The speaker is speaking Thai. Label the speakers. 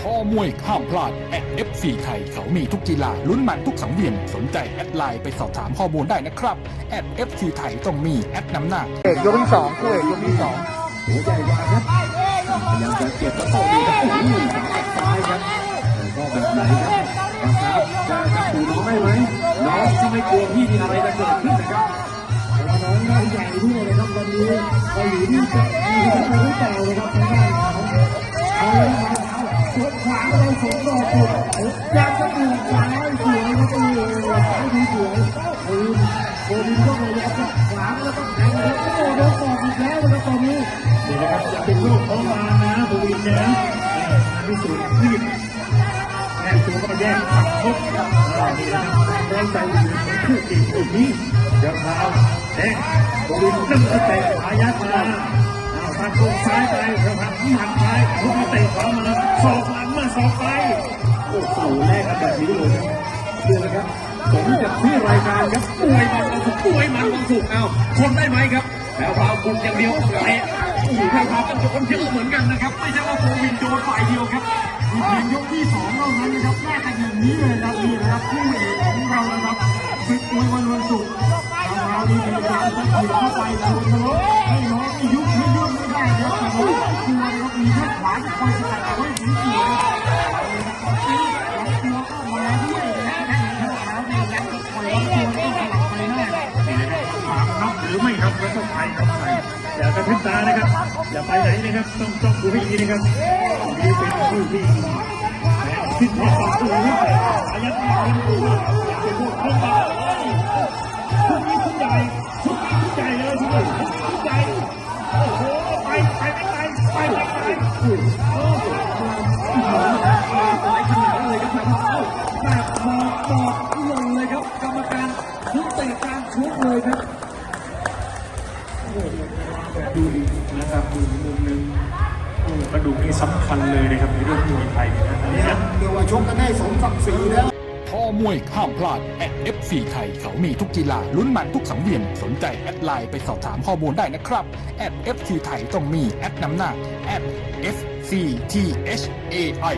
Speaker 1: พอมวยห้ามพลาดแอด FC ไทยเขามีทุกกีฬาลุ้นมันทุกสังเวียนสนใจแอดไลน์ไปสอบถามข้อมูลได้นะครับแอด FC ไทยต้องมีแอดนำหน้า
Speaker 2: เอกยกที่สองคู่เอกยกที่สอง
Speaker 3: หัวใจกว่าครับพยายามจะเก็บแล้วโต้ดีครับโอ้โหซ้ายครับก็แบบไหนครับนะครับจะจับตูน้องได้ไหมน้องที่ไม่กลัวพี่มีอะไรจะเกิดขึ้นนะครับน้องได้ใหญ่ด้วยนะครับวันนี้ก็อยู่ที่จะมีจะไปหรือเปล่านะครับทางด้านของเอาเลยมาส วนขวาเราสวนดอกสุดอยากจะดูซ้ายสวยครับโอ้โหซ้ายดีสวยโอ้ยโอ้ดินก็พยายามจะขวาแล้วก็แทงแล้วโอ้โหโดนต่ออีกแล้วนะครับตอนนี้นี่นะครับจะเป็นลูกของมานะบูวินนะพิสูจน์รีบแน่ตัวก็แยกขับพบครับนี่นะครับแรงใจของคู่ตีกลุ่มนี้เดี๋ยวพาวแดงบูวินเริ่มเตะขวายัดมา เอาทางตรงซ้ายไปกระพักหมัดไปลุกเตะขวามาสอกหลังมาสอกไปโอ้โหแลกกันแบบนี้เลยครับเชื่อนะครับผมกับที่รายการครับป่วยมันวันศุกป่วยมันวันศุกเอาทนได้ไหมครับ แล้วพาวคุมอย่างเดียวเตะโอ้โหแค่พาเป็นโดนเยอะเหมือนกันนะครับไม่ใช่ว่าโควินโดนฝ่ายเดียวครับมีเพียงยกที่สองเท่านั้นนะครับแยกกันอย่างนี้เลยนะครับนี่นะครับคู่เอกของเรานะครับศึกมวยวันวันศุกร์ทางเรานี่พยายามจะขีดเข้าไปชวนทะเลา ไม่ครับแล้วก็ใครครับใครอย่ากระพริบตานะครับ อย่าไปไหนนะครับ ต้องต้องดูให้ดีนะครับนี่เป็นผู้ที่คิดพอต่อตัวนี้อายัดเป็นตัวอย่าไปพูดเรื่องราวชุดนี้ชุดใหญ่ชุดนี้ชุดใหญ่เลยชุดนี้ชุดใหญ่โอ้โหไปไปไปไปไปไป
Speaker 4: ดูดีนะครับดูมุมหนึ่งโอ้กระดูกนี่สำคัญเลยนะครับในเรื่องมวยไทยนะอันนี้นะ
Speaker 3: เรียกว่าชกกันได้สมศักดิ์ศรีแล้ว
Speaker 1: พอมวยห้ามพลาดแอด FC ไทยเขามีทุกกีฬาลุ้นมันทุกสังเวียน สนใจแอดไลน์ไปสอบถามข้อมูลได้นะครับแอด FC ไทยต้องมีแอดนำหน้าแอด FCTHAI